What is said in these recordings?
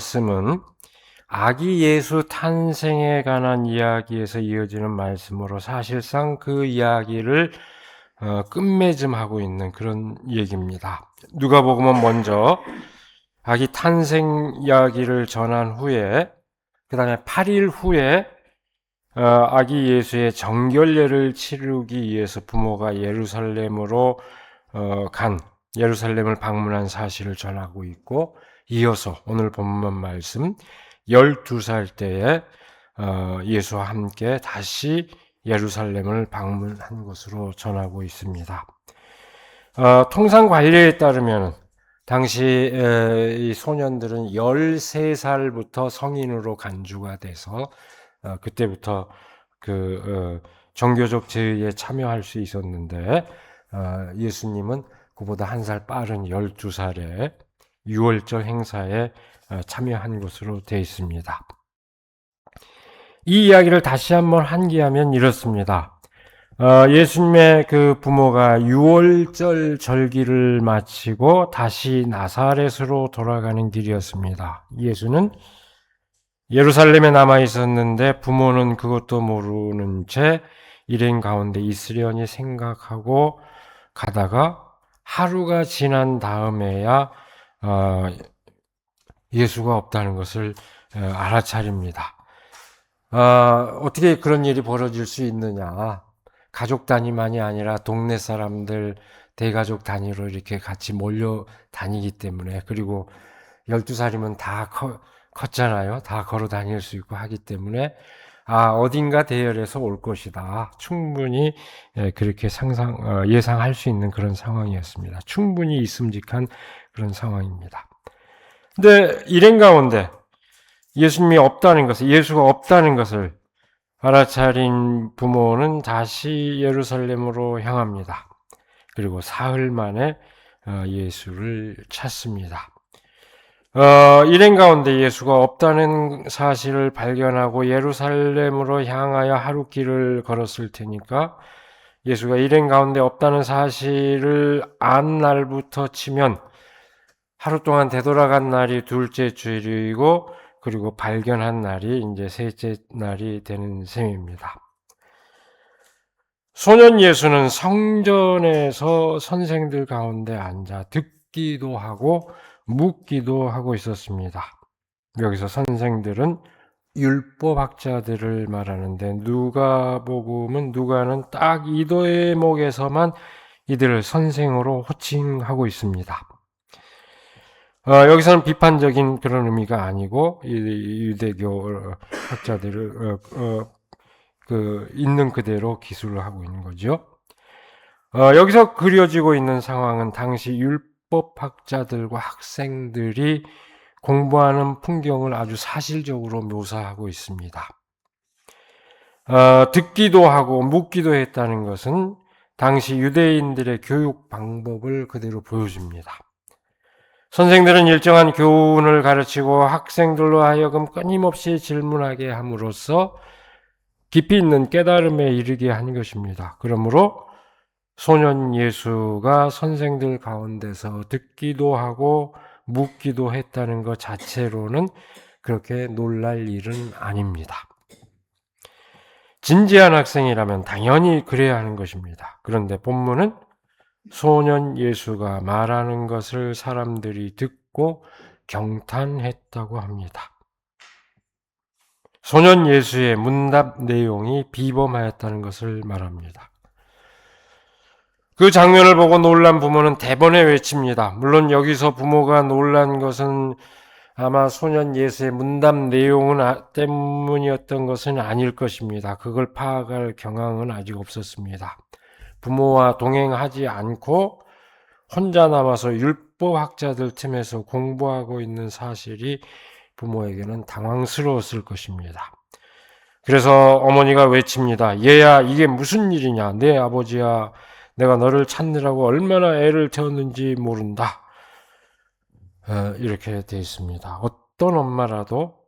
말씀은 아기 예수 탄생에 관한 이야기에서 이어지는 말씀으로 사실상 그 이야기를 어, 끝맺음하고 있는 그런 얘기입니다. 누가복음은 먼저 아기 탄생 이야기를 전한 후에 그 다음에 8일 후에 어, 아기 예수의 정결례를 치르기 위해서 부모가 예루살렘으로 어, 간 예루살렘을 방문한 사실을 전하고 있고 이어서 오늘 본문 말씀 12살 때에 어, 예수와 함께 다시 예루살렘을 방문한 것으로 전하고 있습니다. 어, 통상 관례에 따르면 당시 이 소년들은 13살부터 성인으로 간주가 돼서 어, 그때부터 그 종교적 제의에 참여할 수 있었는데 예수님은 그보다 한 살 빠른 12살에 6월절 행사에 어, 참여한 것으로 되어 있습니다. 이 이야기를 다시 한번 한기하면 이렇습니다. 어, 예수님의 그 부모가 6월절 절기를 마치고 다시 나사렛으로 돌아가는 길이었습니다. 예수는 예루살렘에 남아 있었는데 부모는 그것도 모르는 채 일행 가운데 있으려니 생각하고 가다가 하루가 지난 다음에야 어, 예수가 없다는 것을 어, 알아차립니다. 어, 어떻게 그런 일이 벌어질 수 있느냐? 가족 단위만이 아니라 동네 사람들 대가족 단위로 이렇게 같이 몰려 다니기 때문에 그리고 12살이면 다 커, 컸잖아요. 다 걸어 다닐 수 있고 하기 때문에 아, 어딘가 대열에서 올 것이다. 충분히 예, 그렇게 상상, 어, 예상할 수 있는 그런 상황이었습니다. 충분히 있음직한 그런 상황입니다. 근데 일행 가운데 예수님이 없다는 것을, 예수가 없다는 것을 알아차린 부모는 다시 예루살렘으로 향합니다. 그리고 사흘 만에 어, 예수를 찾습니다. 어, 일행 가운데 예수가 없다는 사실을 발견하고 예루살렘으로 향하여 하루 길을 걸었을 테니까 예수가 일행 가운데 없다는 사실을 안 날부터 치면 하루 동안 되돌아간 날이 둘째 주일이고 그리고 발견한 날이 이제 셋째 날이 되는 셈입니다. 소년 예수는 성전에서 선생들 가운데 앉아 듣기도 하고 묻기도 하고 있었습니다. 여기서 선생들은 율법학자들을 말하는데 누가복음은 누가는 딱 이도의 목에서만 이들을 선생으로 호칭하고 있습니다. 어, 여기서는 비판적인 그런 의미가 아니고 유대교 학자들을 어, 어, 그 있는 그대로 기술을 하고 있는 거죠. 어, 여기서 그려지고 있는 상황은 당시 율율 법학자들과 학생들이 공부하는 풍경을 아주 사실적으로 묘사하고 있습니다. 어, 듣기도 하고 묻기도 했다는 것은 당시 유대인들의 교육 방법을 그대로 보여줍니다. 선생들은 일정한 교훈을 가르치고 학생들로 하여금 끊임없이 질문하게 함으로써 깊이 있는 깨달음에 이르게 한 것입니다. 그러므로 소년 예수가 선생들 가운데서 듣기도 하고 묻기도 했다는 것 자체로는 그렇게 놀랄 일은 아닙니다. 진지한 학생이라면 당연히 그래야 하는 것입니다. 그런데 본문은 소년 예수가 말하는 것을 사람들이 듣고 경탄했다고 합니다. 소년 예수의 문답 내용이 비범하였다는 것을 말합니다. 그 장면을 보고 놀란 부모는 대번에 외칩니다. 물론 여기서 부모가 놀란 것은 아마 소년 예수의 문담 내용은 아, 때문이었던 것은 아닐 것입니다. 그걸 파악할 경황은 아직 없었습니다. 부모와 동행하지 않고 혼자 남아서 율법학자들 틈에서 공부하고 있는 사실이 부모에게는 당황스러웠을 것입니다. 그래서 어머니가 외칩니다. 얘야, 이게 무슨 일이냐? 내 아버지야, 내가 너를 찾느라고 얼마나 애를 태웠는지 모른다. 어, 이렇게 되어 있습니다. 어떤 엄마라도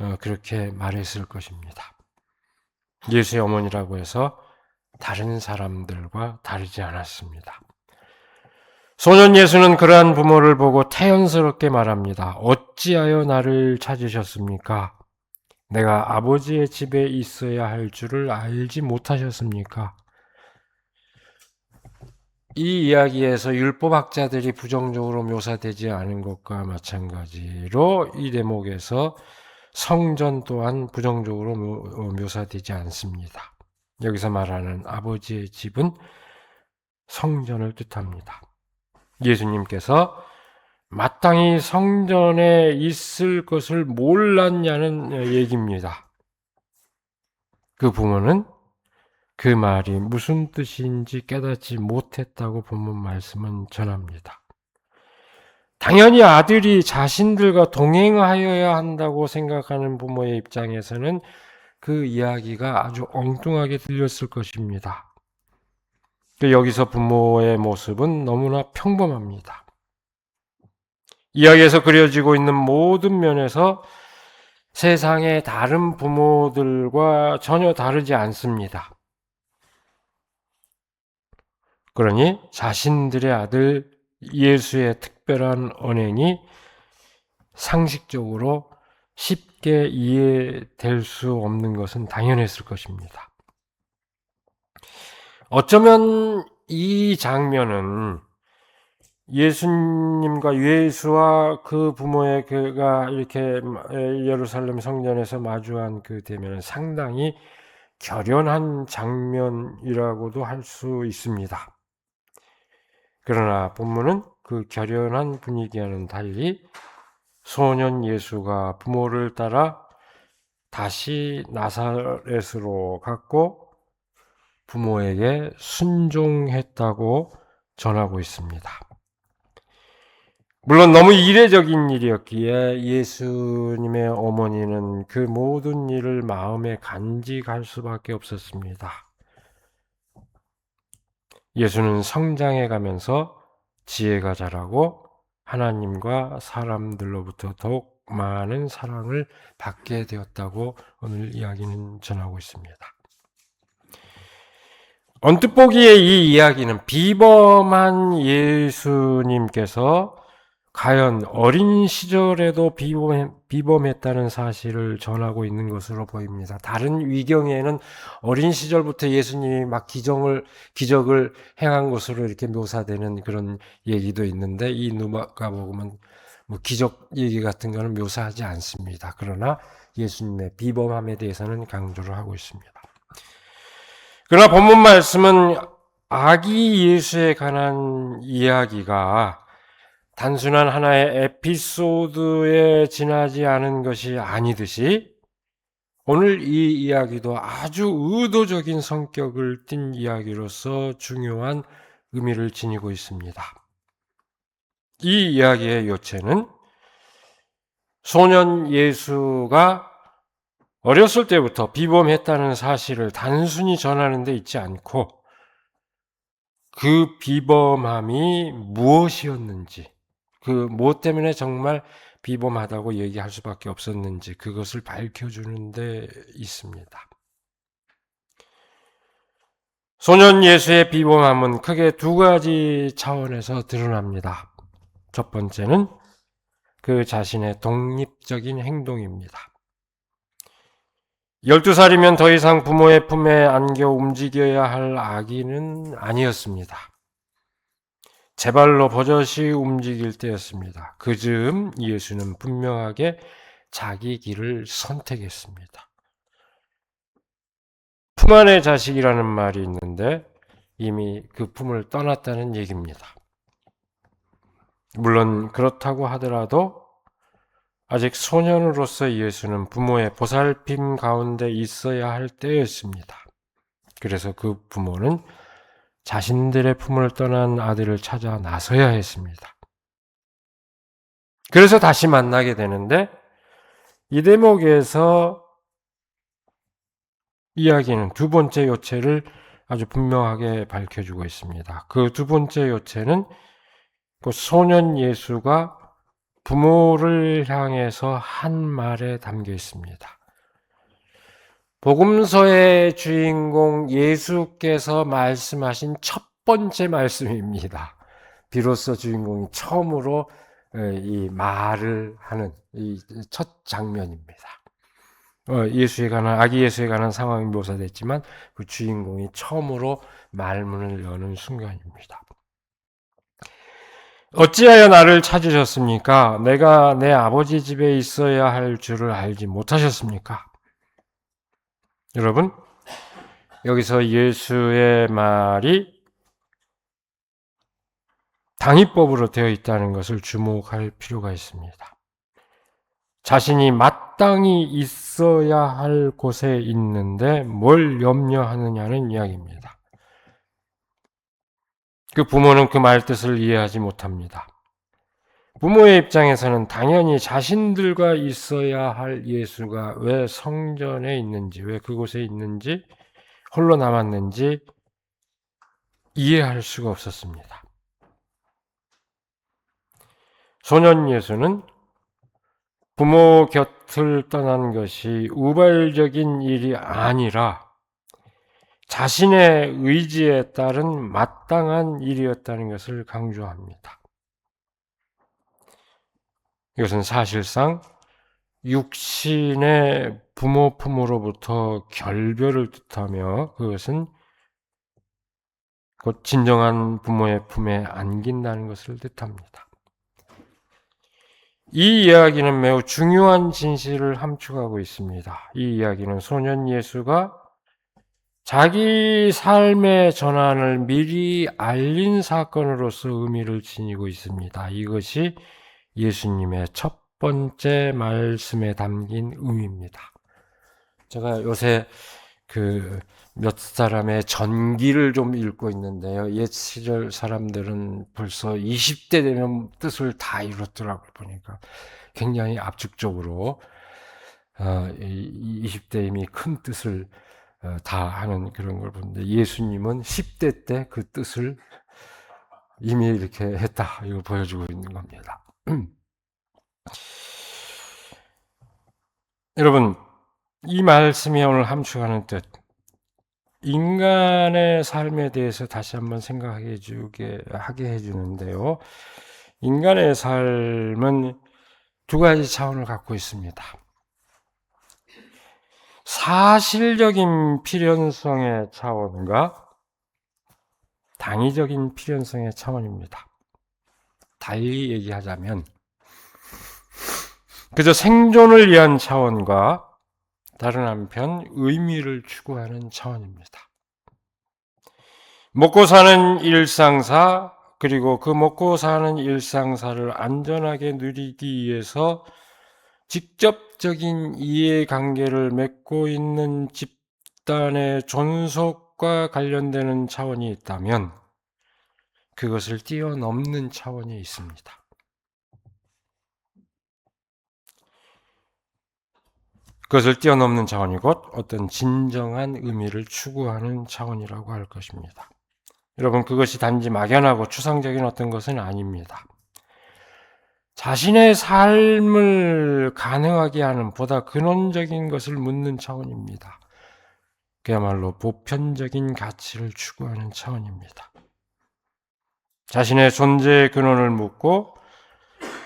어, 그렇게 말했을 것입니다. 예수의 어머니라고 해서 다른 사람들과 다르지 않았습니다. 소년 예수는 그러한 부모를 보고 태연스럽게 말합니다. 어찌하여 나를 찾으셨습니까? 내가 아버지의 집에 있어야 할 줄을 알지 못하셨습니까? 이 이야기에서 율법학자들이 부정적으로 묘사되지 않은 것과 마찬가지로 이 대목에서 성전 또한 부정적으로 묘사되지 않습니다. 여기서 말하는 아버지의 집은 성전을 뜻합니다. 예수님께서 마땅히 성전에 있을 것을 몰랐냐는 얘기입니다. 그 부모는 그 말이 무슨 뜻인지 깨닫지 못했다고 본문 말씀은 전합니다. 당연히 아들이 자신들과 동행하여야 한다고 생각하는 부모의 입장에서는 그 이야기가 아주 엉뚱하게 들렸을 것입니다. 여기서 부모의 모습은 너무나 평범합니다. 이야기에서 그려지고 있는 모든 면에서 세상의 다른 부모들과 전혀 다르지 않습니다. 그러니 자신들의 아들 예수의 특별한 언행이 상식적으로 쉽게 이해될 수 없는 것은 당연했을 것입니다. 어쩌면 이 장면은 예수님과 예수와 그 부모의 그가 이렇게 예루살렘 성전에서 마주한 그 대면은 상당히 결연한 장면이라고도 할 수 있습니다. 그러나 본문은 그 결연한 분위기와는 달리 소년 예수가 부모를 따라 다시 나사렛으로 갔고 부모에게 순종했다고 전하고 있습니다. 물론 너무 이례적인 일이었기에 예수님의 어머니는 그 모든 일을 마음에 간직할 수밖에 없었습니다. 예수는 성장해 가면서 지혜가 자라고 하나님과 사람들로부터 더욱 많은 사랑을 받게 되었다고 오늘 이야기는 전하고 있습니다. 언뜻 보기에 이 이야기는 비범한 예수님께서 과연 어린 시절에도 비범, 했다는 사실을 전하고 있는 것으로 보입니다. 다른 위경에는 어린 시절부터 예수님이 막 기정을, 기적을 행한 것으로 이렇게 묘사되는 그런 얘기도 있는데 이 누가복음은 뭐 기적 얘기 같은 거는 묘사하지 않습니다. 그러나 예수님의 비범함에 대해서는 강조를 하고 있습니다. 그러나 본문 말씀은 아기 예수에 관한 이야기가 단순한 하나의 에피소드에 지나지 않은 것이 아니듯이 오늘 이 이야기도 아주 의도적인 성격을 띤 이야기로서 중요한 의미를 지니고 있습니다. 이 이야기의 요체는 소년 예수가 어렸을 때부터 비범했다는 사실을 단순히 전하는 데 있지 않고 그 비범함이 무엇이었는지 그뭐 때문에 정말 비범하다고 얘기할 수밖에 없었는지 그것을 밝혀주는 데 있습니다. 소년 예수의 비범함은 크게 두 가지 차원에서 드러납니다. 첫 번째는 그 자신의 독립적인 행동입니다. 12살이면 더 이상 부모의 품에 안겨 움직여야 할 아기는 아니었습니다. 제 발로 버젓이 움직일 때였습니다. 그 즈음 예수는 분명하게 자기 길을 선택했습니다. 품 안의 자식이라는 말이 있는데 이미 그 품을 떠났다는 얘기입니다. 물론 그렇다고 하더라도 아직 소년으로서 예수는 부모의 보살핌 가운데 있어야 할 때였습니다. 그래서 그 부모는 자신들의 품을 떠난 아들을 찾아 나서야 했습니다. 그래서 다시 만나게 되는데 이 대목에서 이야기는 두 번째 요체를 아주 분명하게 밝혀주고 있습니다. 그 두 번째 요체는 그 소년 예수가 부모를 향해서 한 말에 담겨 있습니다. 복음서의 주인공 예수께서 말씀하신 첫 번째 말씀입니다. 비로소 주인공이 처음으로 이 말을 하는 이 첫 장면입니다. 어, 예수에 관한 아기 예수에 관한 상황이 묘사됐지만 그 주인공이 처음으로 말문을 여는 순간입니다. 어찌하여 나를 찾으셨습니까? 내가 내 아버지 집에 있어야 할 줄을 알지 못하셨습니까? 여러분, 여기서 예수의 말이 당위법으로 되어 있다는 것을 주목할 필요가 있습니다. 자신이 마땅히 있어야 할 곳에 있는데 뭘 염려하느냐는 이야기입니다. 그 부모는 그 말 뜻을 이해하지 못합니다. 부모의 입장에서는 당연히 자신들과 있어야 할 예수가 왜 성전에 있는지, 왜 그곳에 있는지, 홀로 남았는지 이해할 수가 없었습니다. 소년 예수는 부모 곁을 떠난 것이 우발적인 일이 아니라 자신의 의지에 따른 마땅한 일이었다는 것을 강조합니다. 이것은 사실상 육신의 부모 품으로부터 결별을 뜻하며 그것은 곧 진정한 부모의 품에 안긴다는 것을 뜻합니다. 이 이야기는 매우 중요한 진실을 함축하고 있습니다. 이 이야기는 소년 예수가 자기 삶의 전환을 미리 알린 사건으로서 의미를 지니고 있습니다. 이것이 예수님의 첫 번째 말씀에 담긴 의미입니다. 제가 요새 그 몇 사람의 전기를 좀 읽고 있는데요. 옛 시절 사람들은 벌써 20대 되면 뜻을 다 이뤘더라고요. 보니까 굉장히 압축적으로 어, 20대 이미 큰 뜻을 어, 다 하는 그런 걸 보는데 예수님은 10대 때 그 뜻을 이미 이렇게 했다. 이걸 보여주고 있는 겁니다. 여러분, 이 말씀이 오늘 함축하는 뜻, 인간의 삶에 대해서 다시 한번 생각하게 해주게, 하게 해 주는데요. 인간의 삶은 두 가지 차원을 갖고 있습니다. 사실적인 필연성의 차원과 당위적인 필연성의 차원입니다. 달리 얘기하자면, 그저 생존을 위한 차원과 다른 한편 의미를 추구하는 차원입니다. 먹고 사는 일상사, 그리고 그 먹고 사는 일상사를 안전하게 누리기 위해서 직접적인 이해관계를 맺고 있는 집단의 존속과 관련되는 차원이 있다면 그것을 뛰어넘는 차원이 있습니다. 그것을 뛰어넘는 차원이 곧 어떤 진정한 의미를 추구하는 차원이라고 할 것입니다. 여러분, 그것이 단지 막연하고 추상적인 어떤 것은 아닙니다. 자신의 삶을 가능하게 하는 보다 근원적인 것을 묻는 차원입니다. 그야말로 보편적인 가치를 추구하는 차원입니다. 자신의 존재의 근원을 묻고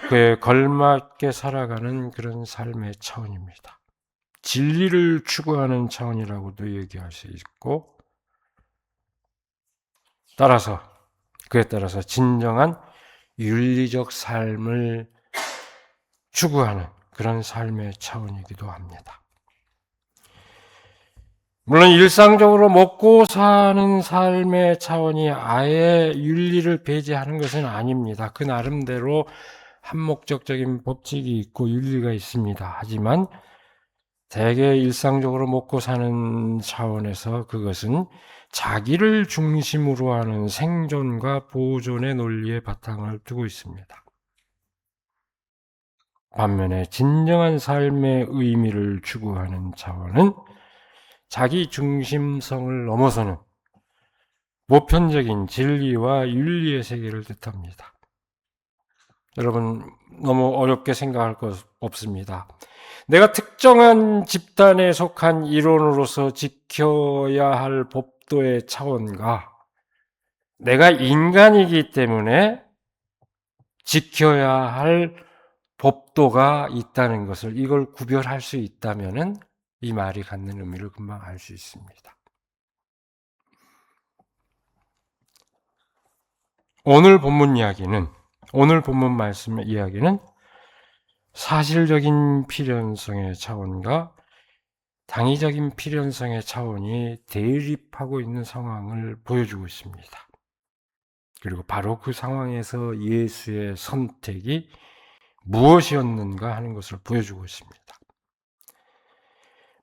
그에 걸맞게 살아가는 그런 삶의 차원입니다. 진리를 추구하는 차원이라고도 얘기할 수 있고, 따라서, 그에 따라서 진정한 윤리적 삶을 추구하는 그런 삶의 차원이기도 합니다. 물론 일상적으로 먹고 사는 삶의 차원이 아예 윤리를 배제하는 것은 아닙니다. 그 나름대로 한목적적인 법칙이 있고 윤리가 있습니다. 하지만 대개 일상적으로 먹고 사는 차원에서 그것은 자기를 중심으로 하는 생존과 보존의 논리의 바탕을 두고 있습니다. 반면에 진정한 삶의 의미를 추구하는 차원은 자기 중심성을 넘어서는 보편적인 진리와 윤리의 세계를 뜻합니다. 여러분, 너무 어렵게 생각할 것 없습니다. 내가 특정한 집단에 속한 일원으로서 지켜야 할 법도의 차원과 내가 인간이기 때문에 지켜야 할 법도가 있다는 것을 이걸 구별할 수 있다면은 이 말이 갖는 의미를 금방 알 수 있습니다. 오늘 본문 이야기는 오늘 본문 말씀 이야기는 사실적인 필연성의 차원과 당위적인 필연성의 차원이 대립하고 있는 상황을 보여주고 있습니다. 그리고 바로 그 상황에서 예수의 선택이 무엇이었는가 하는 것을 보여주고 있습니다.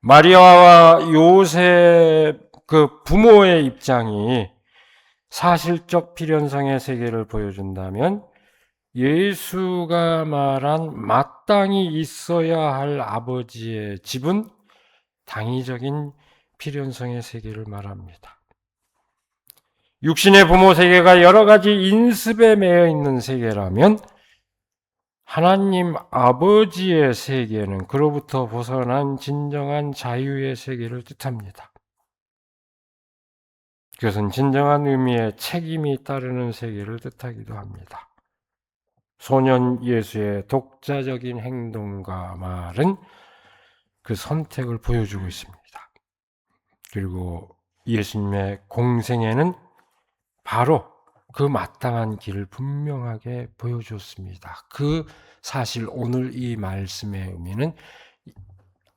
마리아와 요셉 그 부모의 입장이 사실적 필연성의 세계를 보여준다면 예수가 말한 마땅히 있어야 할 아버지의 집은 당위적인 필연성의 세계를 말합니다. 육신의 부모 세계가 여러 가지 인습에 매여 있는 세계라면 하나님 아버지의 세계는 그로부터 벗어난 진정한 자유의 세계를 뜻합니다. 그것은 진정한 의미의 책임이 따르는 세계를 뜻하기도 합니다. 소년 예수의 독자적인 행동과 말은 그 선택을 보여주고 있습니다. 그리고 예수님의 공생에는 바로 그 마땅한 길을 분명하게 보여줬습니다. 그 사실 오늘 이 말씀의 의미는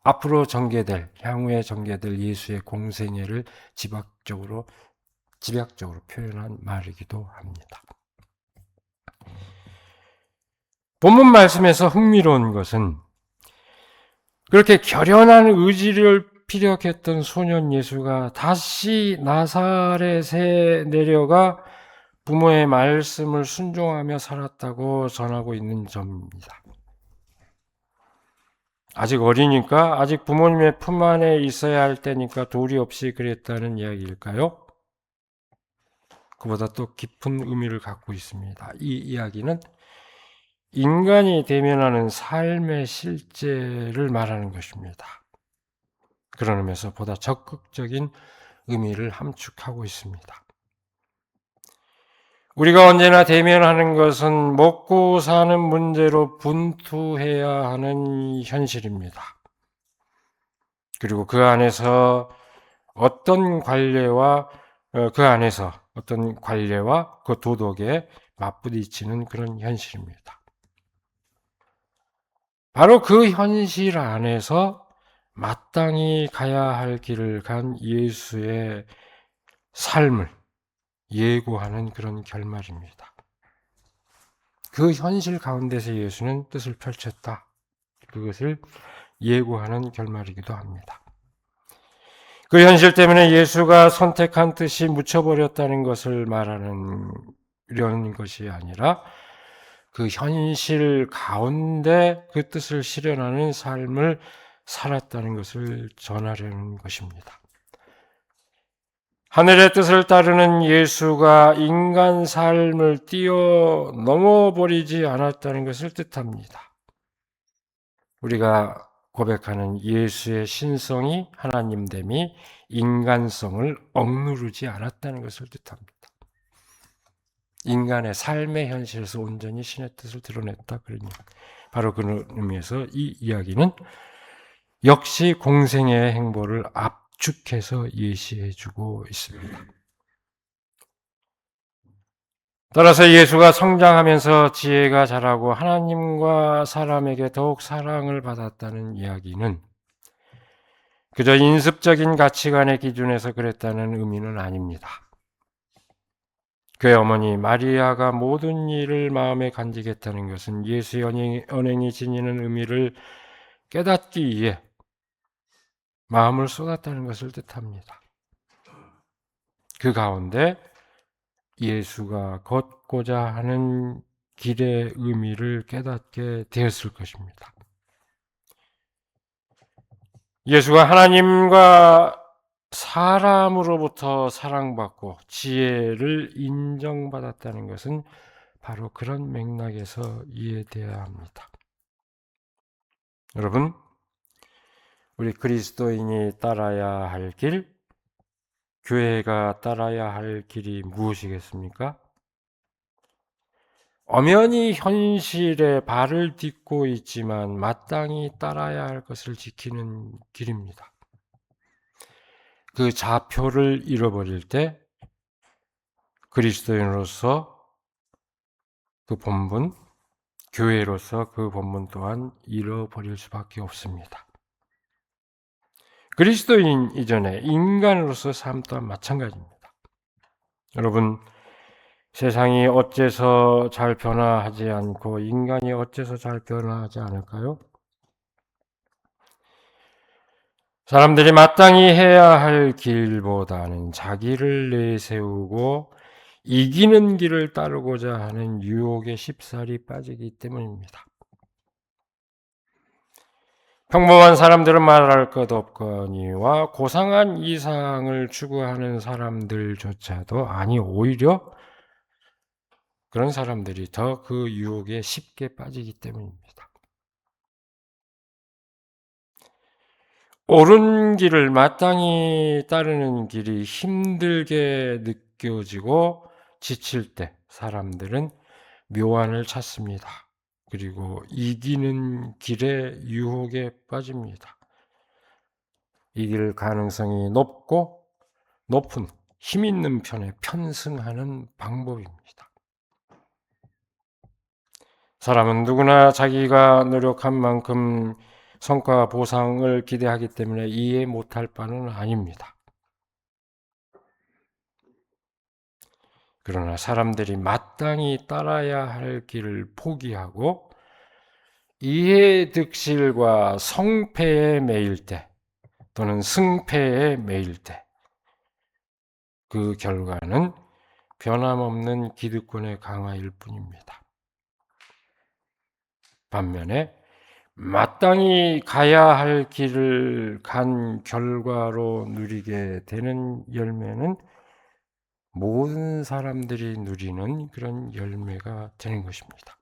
앞으로 전개될 향후에 전개될 예수의 공생애를 집약적으로 집약적으로 표현한 말이기도 합니다. 본문 말씀에서 흥미로운 것은 그렇게 결연한 의지를 피력했던 소년 예수가 다시 나사렛에 내려가 부모의 말씀을 순종하며 살았다고 전하고 있는 점입니다. 아직 어리니까, 아직 부모님의 품 안에 있어야 할 때니까 도리 없이 그랬다는 이야기일까요? 그보다 또 깊은 의미를 갖고 있습니다. 이 이야기는 인간이 대면하는 삶의 실제를 말하는 것입니다. 그런 의미에서 보다 적극적인 의미를 함축하고 있습니다. 우리가 언제나 대면하는 것은 먹고 사는 문제로 분투해야 하는 현실입니다. 그리고 그 안에서 어떤 관례와 어, 그 안에서 어떤 관례와 그 도덕에 맞부딪히는 그런 현실입니다. 바로 그 현실 안에서 마땅히 가야 할 길을 간 예수의 삶을 예고하는 그런 결말입니다. 그 현실 가운데서 예수는 뜻을 펼쳤다. 그것을 예고하는 결말이기도 합니다. 그 현실 때문에 예수가 선택한 뜻이 묻혀버렸다는 것을 말하는 것이 아니라 그 현실 가운데 그 뜻을 실현하는 삶을 살았다는 것을 전하려는 것입니다. 하늘의 뜻을 따르는 예수가 인간 삶을 뛰어 넘어 버리지 않았다는 것을 뜻합니다. 우리가 고백하는 예수의 신성이 하나님됨이 인간성을 억누르지 않았다는 것을 뜻합니다. 인간의 삶의 현실에서 온전히 신의 뜻을 드러냈다. 그러니 바로 그런 의미에서 이 이야기는 역시 공생의 행보를 압 축해서 예시해 주고 있습니다. 따라서 예수가 성장하면서 지혜가 자라고 하나님과 사람에게 더욱 사랑을 받았다는 이야기는 그저 인습적인 가치관의 기준에서 그랬다는 의미는 아닙니다. 그의 어머니 마리아가 모든 일을 마음에 간직했다는 것은 예수의 언행이 지니는 의미를 깨닫기 위해 마음을 쏟았다는 것을 뜻합니다. 그 가운데 예수가 걷고자 하는 길의 의미를 깨닫게 되었을 것입니다. 예수가 하나님과 사람으로부터 사랑받고 지혜를 인정받았다는 것은 바로 그런 맥락에서 이해되어야 합니다. 여러분, 우리 그리스도인이 따라야 할 길, 교회가 따라야 할 길이 무엇이겠습니까? 엄연히 현실에 발을 딛고 있지만 마땅히 따라야 할 것을 지키는 길입니다. 그 좌표를 잃어버릴 때 그리스도인으로서 그 본분, 교회로서 그 본분 또한 잃어버릴 수밖에 없습니다. 그리스도인 이전에 인간으로서 삶 또한 마찬가지입니다. 여러분, 세상이 어째서 잘 변화하지 않고 인간이 어째서 잘 변화하지 않을까요? 사람들이 마땅히 해야 할 길보다는 자기를 내세우고 이기는 길을 따르고자 하는 유혹에 쉽사리 빠지기 때문입니다. 평범한 사람들은 말할 것 없거니와 고상한 이상을 추구하는 사람들조차도 아니 오히려 그런 사람들이 더 그 유혹에 쉽게 빠지기 때문입니다. 옳은 길을 마땅히 따르는 길이 힘들게 느껴지고 지칠 때 사람들은 묘안을 찾습니다. 그리고 이기는 길에 유혹에 빠집니다. 이길 가능성이 높고 높은 힘 있는 편에 편승하는 방법입니다. 사람은 누구나 자기가 노력한 만큼 성과 보상을 기대하기 때문에 이해 못할 바는 아닙니다. 그러나 사람들이 마땅히 따라야 할 길을 포기하고 이해 득실과 성패에 매일 때 또는 승패에 매일 때 그 결과는 변함없는 기득권의 강화일 뿐입니다. 반면에 마땅히 가야 할 길을 간 결과로 누리게 되는 열매는 모든 사람들이 누리는 그런 열매가 되는 것입니다.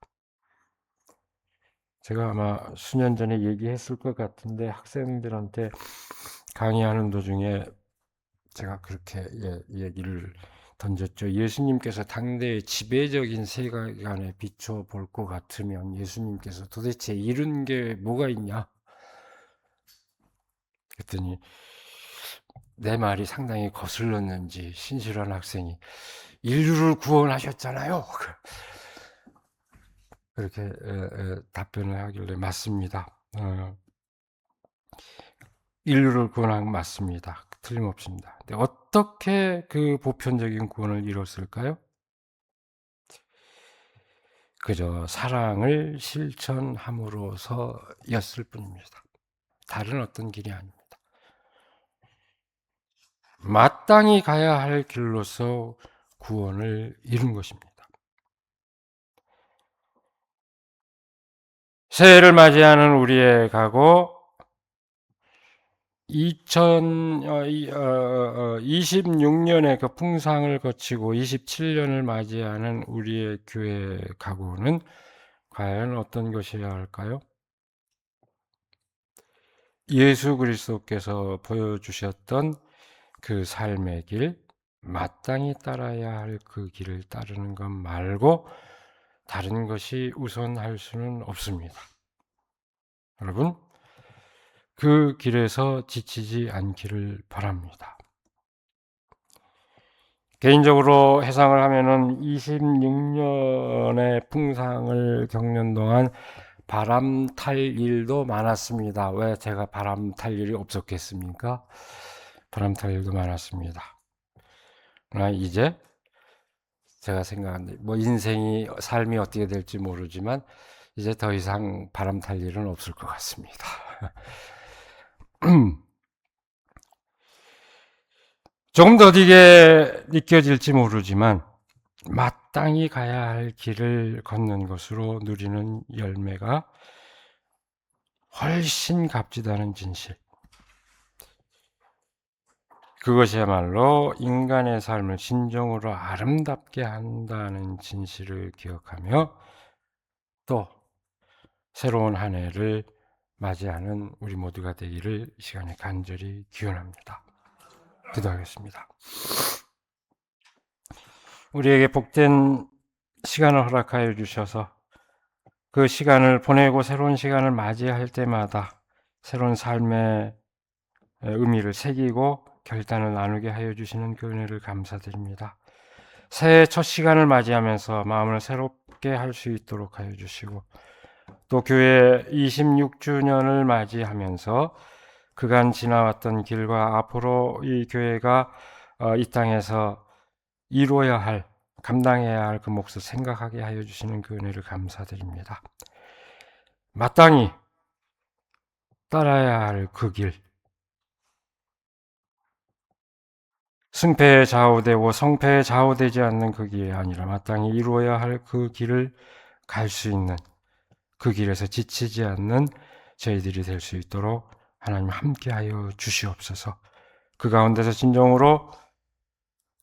제가 아마 수년 전에 얘기했을 것 같은데 학생들한테 강의하는 도중에 제가 그렇게 예, 얘기를 던졌죠. 예수님께서 당대의 지배적인 세계관에 비춰 볼 것 같으면 예수님께서 도대체 이룬 게 뭐가 있냐? 그랬더니 내 말이 상당히 거슬렀는지 신실한 학생이 인류를 구원하셨잖아요. 그렇게 에, 에, 답변을 하길래 맞습니다. 어, 인류를 구원한 맞습니다. 틀림없습니다. 근데 어떻게 그 보편적인 구원을 이뤘을까요? 그저 사랑을 실천함으로서였을 뿐입니다. 다른 어떤 길이 아닙니다. 마땅히 가야 할 길로서 구원을 이룬 것입니다. 새해를 맞이하는 우리의 각오 2026년의 그 풍상을 거치고 27년을 맞이하는 우리의 교회 각오는 과연 어떤 것이어야 할까요? 예수 그리스도께서 보여주셨던 그 삶의 길, 마땅히 따라야 할 그 길을 따르는 것 말고 다른 것이 우선할 수는 없습니다. 여러분, 그 길에서 지치지 않기를 바랍니다. 개인적으로 해상을 하면은 26년의 풍상을 겪는 동안 바람 탈 일도 많았습니다. 왜 제가 바람 탈 일이 없었겠습니까? 바람 탈 일도 많았습니다. 그러나 이제 제가 생각한 뭐 인생이 삶이 어떻게 될지 모르지만 이제 더 이상 바람 탈 일은 없을 것 같습니다. 조금 더디게 느껴질지 모르지만 마땅히 가야 할 길을 걷는 것으로 누리는 열매가 훨씬 값지다는 진실. 그것이야말로 인간의 삶을 진정으로 아름답게 한다는 진실을 기억하며 또 새로운 한 해를 맞이하는 우리 모두가 되기를 시간에 간절히 기원합니다. 기도하겠습니다. 우리에게 복된 시간을 허락하여 주셔서 그 시간을 보내고 새로운 시간을 맞이할 때마다 새로운 삶의 의미를 새기고 결단을 나누게 하여 주시는 그 은혜를 감사드립니다. 새해 첫 시간을 맞이하면서 마음을 새롭게 할 수 있도록 하여 주시고 또 교회 26주년을 맞이하면서 그간 지나왔던 길과 앞으로 이 교회가 어, 이 땅에서 이루어야 할 감당해야 할 그 몫을 생각하게 하여 주시는 그 은혜를 감사드립니다. 마땅히 따라야 할 그 길, 승패에 좌우되고 성패에 좌우되지 않는 그 길이 아니라 마땅히 이루어야 할 그 길을 갈 수 있는 그 길에서 지치지 않는 저희들이 될 수 있도록 하나님 함께하여 주시옵소서. 그 가운데서 진정으로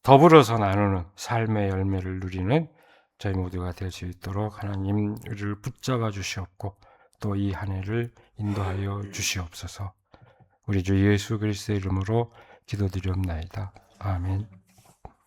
더불어서 나누는 삶의 열매를 누리는 저희 모두가 될 수 있도록 하나님을 붙잡아 주시옵고 또 이 한 해를 인도하여 주시옵소서. 우리 주 예수 그리스도의 이름으로 기도드리옵나이다. 아멘.